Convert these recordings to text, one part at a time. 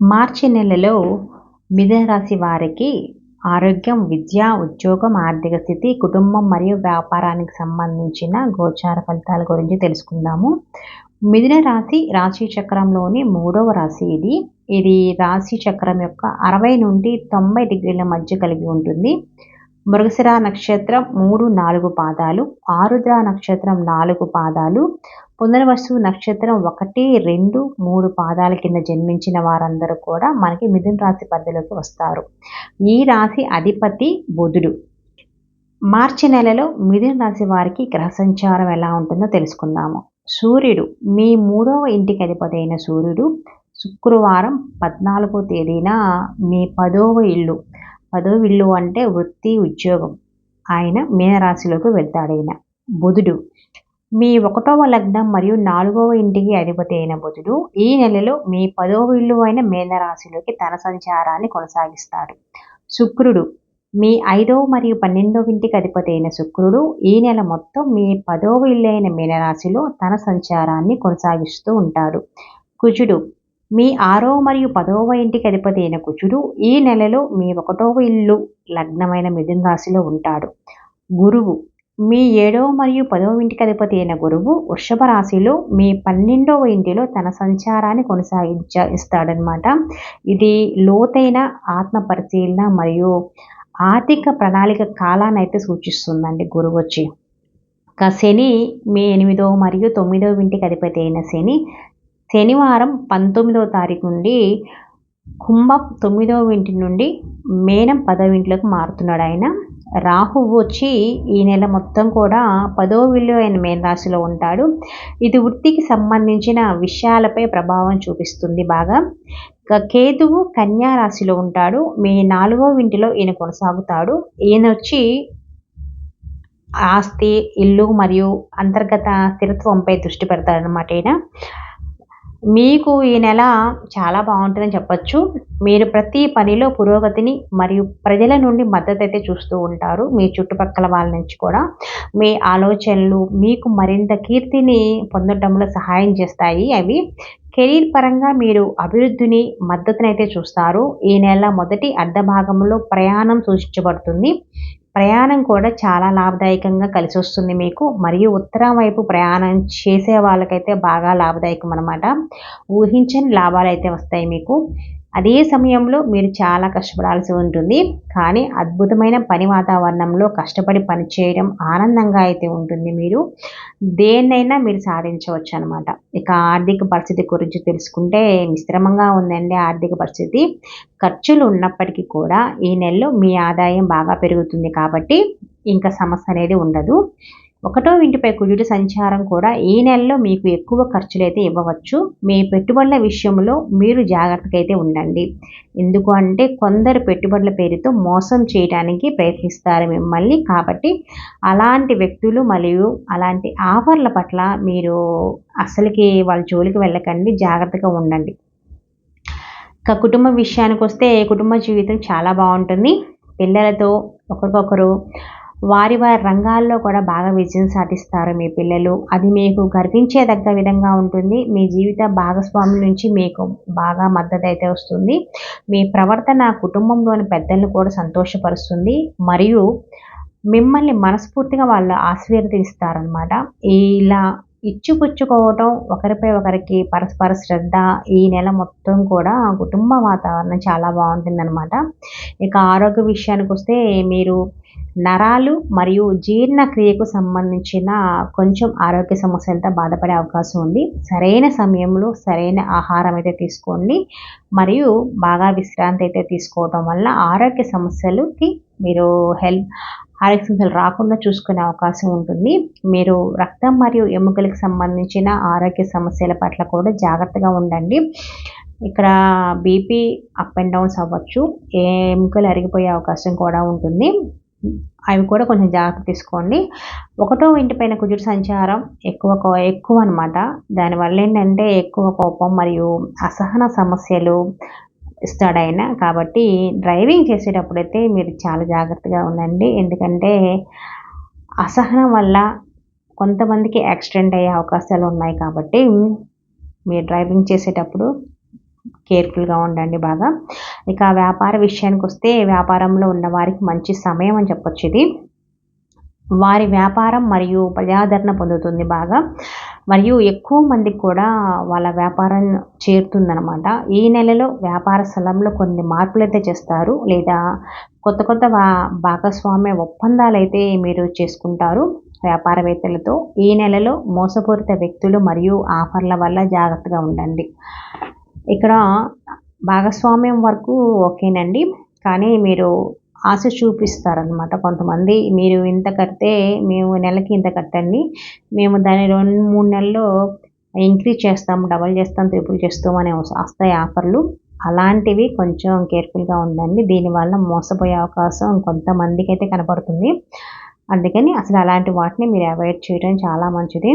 మార్చి నెలలో మిథునరాశి వారికి ఆరోగ్యం విద్య ఉద్యోగం ఆర్థిక స్థితి కుటుంబం మరియు వ్యాపారానికి సంబంధించిన గోచార ఫలితాల గురించి తెలుసుకుందాము. మిథున రాశి రాశి చక్రంలోని మూడవ రాశి ఇది. ఇది రాశి చక్రం యొక్క అరవై నుండి తొంభై డిగ్రీల మధ్య కలిగి ఉంటుంది. మృగశిర నక్షత్రం మూడు నాలుగు పాదాలు ఆరుద్ర నక్షత్రం నాలుగు పాదాలు పునర్వసు నక్షత్రం ఒకటి రెండు మూడు పాదాల కింద జన్మించిన వారందరూ కూడా మనకి మిథున రాశి పరిధిలోకి వస్తారు. ఈ రాశి అధిపతి బుధుడు. మార్చి నెలలో మిథున రాశి వారికి గ్రహ సంచారం ఎలా ఉంటుందో తెలుసుకుందాము. సూర్యుడు మీ మూడవ ఇంటికి అధిపతి అయిన సూర్యుడు శుక్రవారం పద్నాలుగో తేదీన మీ పదవ ఇల్లు. పదవ ఇల్లు అంటే వృత్తి ఉద్యోగం. ఆయన మీనరాశిలోకి వెళ్తాడు ఆయన బుధుడు మీ ఒకటవ లగ్నం మరియు నాలుగవ ఇంటికి అధిపతి అయిన బుధుడు ఈ నెలలో మీ పదవ ఇల్లు అయిన మేనరాశిలోకి తన సంచారాన్ని కొనసాగిస్తాడు. శుక్రుడు మీ ఐదవ మరియు పన్నెండవ ఇంటికి అధిపతి అయిన శుక్రుడు ఈ నెల మొత్తం మీ పదవ ఇల్లు అయిన మీనరాశిలో తన సంచారాన్ని కొనసాగిస్తూ ఉంటాడు. కుజుడు మీ ఆరో మరియు పదవ ఇంటికి అధిపతి అయిన కుజుడు ఈ నెలలో మీ ఒకటవ ఇల్లు లగ్నమైన మిథున రాశిలో ఉంటాడు. గురువు మీ ఏడవ మరియు పదవ ఇంటికి అధిపతి అయిన గురువు వృషభ రాశిలో మీ పన్నెండవ ఇంటిలో తన సంచారాన్ని కొనసాగించ ఇస్తాడనమాట ఇది లోతైన ఆత్మ పరిశీలన మరియు ఆర్థిక ప్రణాళిక కాలాన్ని అయితే సూచిస్తుందండి గురువు వచ్చి. ఇక శని మీ ఎనిమిదవ మరియు తొమ్మిదవ ఇంటికి అధిపతి అయిన శని శనివారం పంతొమ్మిదవ తారీఖు నుండి కుంభం తొమ్మిదవ ఇంటి నుండి మేనం పదవ ఇంట్లోకి మారుతున్నాడు ఆయన. రాహువు వచ్చి ఈ నెల మొత్తం కూడా పదో విల్లు అయిన మేనరాశిలో ఉంటాడు. ఇది వృత్తికి సంబంధించిన విషయాలపై ప్రభావం చూపిస్తుంది బాగా. కేతువు కన్యా రాశిలో ఉంటాడు. మీ నాలుగో ఇంటిలో ఈయన కొనసాగుతాడు. ఈయన వచ్చి ఆస్తి ఇల్లు మరియు అంతర్గత స్థిరత్వంపై దృష్టి పెడతాడనమాట ఈయన. మీకు ఈ నెల చాలా బాగుంటుందని చెప్పచ్చు. మీరు ప్రతి పనిలో పురోగతిని మరియు ప్రజల నుండి మద్దతు అయితే చూస్తూ ఉంటారు. మీ చుట్టుపక్కల వాళ్ళ నుంచి కూడా. మీ ఆలోచనలు మీకు మరింత కీర్తిని పొందడంలో సహాయం చేస్తాయి అవి. కెరీర్ పరంగా మీరు అభివృద్ధిని మద్దతునైతే చూస్తారు. ఈ నెల మొదటి అర్ధ భాగంలో ప్రయాణం సూచించబడుతుంది. ప్రయాణం కూడా చాలా లాభదాయకంగా కలిసి వస్తుంది మీకు. మరియు ఉత్తరం వైపు ప్రయాణం చేసే వాళ్ళకైతే బాగా లాభదాయకం అనమాట ఊహించని లాభాలు అయితే వస్తాయి మీకు. అదే సమయంలో మీరు చాలా కష్టపడాల్సి ఉంటుంది. కానీ అద్భుతమైన పని వాతావరణంలో కష్టపడి పనిచేయడం ఆనందంగా అయితే ఉంటుంది మీరు. దేన్నైనా మీరు సాధించవచ్చు అనమాట ఇక ఆర్థిక పరిస్థితి గురించి తెలుసుకుంటే మిశ్రమంగా ఉందండి ఆర్థిక పరిస్థితి. ఖర్చులు ఉన్నప్పటికీ కూడా ఈ నెలలో మీ ఆదాయం బాగా పెరుగుతుంది కాబట్టి ఇంకా సమస్య అనేది ఉండదు. ఒకటో ఇంటిపై కుజుడి సంచారం కూడా ఈ నెలలో మీకు ఎక్కువ ఖర్చులైతే ఇవ్వవచ్చు. మీ పెట్టుబడుల విషయంలో మీరు జాగ్రత్తగా అయితే ఉండండి. ఎందుకు అంటే కొందరు పెట్టుబడుల పేరుతో మోసం చేయడానికి ప్రయత్నిస్తారు మిమ్మల్ని. కాబట్టి అలాంటి వ్యక్తులు మరియు అలాంటి ఆఫర్ల పట్ల మీరు అసలుకి వాళ్ళ జోలికి వెళ్ళకండి. జాగ్రత్తగా ఉండండి. ఇక కుటుంబ విషయానికి వస్తే కుటుంబ జీవితం చాలా బాగుంటుంది. పిల్లలతో ఒకరికొకరు వారి వారి రంగాల్లో కూడా బాగా విజయం సాధిస్తారు మీ పిల్లలు. అది మీకు గర్వించేదగ్గ విధంగా ఉంటుంది. మీ జీవిత భాగస్వామి నుంచి మీకు బాగా మద్దతు అయితే వస్తుంది. మీ ప్రవర్తన కుటుంబంలోని పెద్దలను కూడా సంతోషపరుస్తుంది. మరియు మిమ్మల్ని మనస్ఫూర్తిగా వాళ్ళు ఆశీర్వదిస్తారనమాట ఇలా ఇచ్చిపుచ్చుకోవటం ఒకరిపై ఒకరికి పరస్పర శ్రద్ధ ఈ నెల మొత్తం కూడా కుటుంబ వాతావరణం చాలా బాగుంటుందన్నమాట. ఇక ఆరోగ్య విషయానికి వస్తే మీరు నరాలు మరియు జీర్ణక్రియకు సంబంధించిన కొంచెం ఆరోగ్య సమస్యలతో బాధపడే అవకాశం ఉంది. సరైన సమయంలో సరైన ఆహారం అయితే తీసుకోండి. మరియు బాగా విశ్రాంతి అయితే తీసుకోవడం వల్ల ఆరోగ్య సమస్యలకి మీరు హెల్ప్ ఆరోగ్య సమస్యలు రాకుండా చూసుకునే అవకాశం ఉంటుంది. మీరు రక్తం మరియు ఎముకలకు సంబంధించిన ఆరోగ్య సమస్యల పట్ల కూడా జాగ్రత్తగా ఉండండి. ఇక్కడ బీపీ అప్ అండ్ డౌన్స్ అవ్వచ్చు. ఏ ఎముకలు అరిగిపోయే అవకాశం కూడా ఉంటుంది. అవి కూడా కొంచెం జాగ్రత్త తీసుకోండి. ఒకటో ఇంటి పైన కుజుడు సంచారం ఎక్కువ ఎక్కువ అనమాట దానివల్ల ఏంటంటే ఎక్కువ కోపం మరియు అసహన సమస్యలు ఇస్తాడు ఆయన కాబట్టి డ్రైవింగ్ చేసేటప్పుడైతే మీరు చాలా జాగ్రత్తగా ఉండండి. ఎందుకంటే అసహనం వల్ల కొంతమందికి యాక్సిడెంట్ అయ్యే అవకాశాలు ఉన్నాయి కాబట్టి మీరు డ్రైవింగ్ చేసేటప్పుడు కేర్ఫుల్గా ఉండండి బాగా. ఇక వ్యాపార విషయానికి వస్తే వ్యాపారంలో ఉన్న వారికి మంచి సమయం అని చెప్పొచ్చు ఇది. వారి వ్యాపారం మరియు ప్రజాదరణ పొందుతుంది బాగా. మరియు ఎక్కువ మందికి కూడా వాళ్ళ వ్యాపారం చేరుతుందనమాట ఈ నెలలో వ్యాపార స్థలంలో కొన్ని మార్పులు అయితే చేస్తారు. లేదా కొత్త కొత్త భాగస్వామ్య ఒప్పందాలు అయితే మీరు చేసుకుంటారు వ్యాపారవేత్తలతో. ఈ నెలలో మోసపూరిత వ్యక్తులు మరియు ఆఫర్ల వల్ల జాగ్రత్తగా ఉండండి. ఇక్కడ భాగస్వామ్యం వరకు ఓకేనండి. కానీ మీరు ఆశ చూపిస్తారనమాట కొంతమంది మీరు ఇంత కడితే మేము నెలకి ఇంత కట్టండి. మేము దాని రెండు మూడు నెలల్లో ఇంక్రీజ్ చేస్తాం డబల్ చేస్తాం ట్రిపుల్ చేస్తాం అనే వస్తాయి ఆఫర్లు. అలాంటివి కొంచెం కేర్ఫుల్గా ఉండండి. దీనివల్ల మోసపోయే అవకాశం కొంతమందికి అయితే కనపడుతుంది. అందుకని అసలు అలాంటి వాటిని మీరు అవాయిడ్ చేయడం చాలా మంచిది.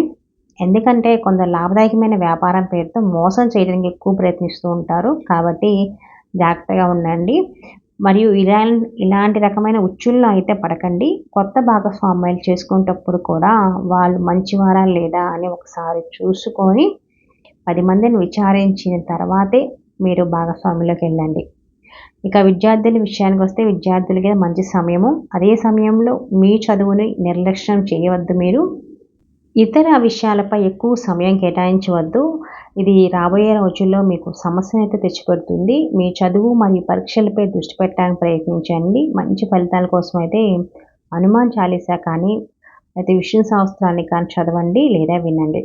ఎందుకంటే కొందరు లాభదాయకమైన వ్యాపారం పేరుతో మోసం చేయడానికి ఎక్కువ ప్రయత్నిస్తూ ఉంటారు. కాబట్టి జాగ్రత్తగా ఉండండి. మరియు ఇలా ఇలాంటి రకమైన ఉచ్చుల్లో అయితే పడకండి. కొత్త భాగస్వామ్యాలు చేసుకునేటప్పుడు కూడా వాళ్ళు మంచివారా లేదా అని ఒకసారి చూసుకొని పది మందిని విచారించిన తర్వాతే మీరు భాగస్వామ్యంలోకి వెళ్ళండి. ఇక విద్యార్థుల విషయానికి వస్తే విద్యార్థులకి మంచి సమయము. అదే సమయంలో మీ చదువుని నిర్లక్ష్యం చేయవద్దు మీరు. ఇతర విషయాలపై ఎక్కువ సమయం కేటాయించవద్దు. ఇది రాబోయే రోజుల్లో మీకు సమస్యను అయితే తెచ్చిపెడుతుంది. మీ చదువు మరియు పరీక్షలపై దృష్టి పెట్టడానికి ప్రయత్నించండి. మంచి ఫలితాల కోసం అయితే హనుమాన్ చాలీసా కానీ అయితే విష్ణు సంవత్సరాన్ని కానీ చదవండి లేదా వినండి.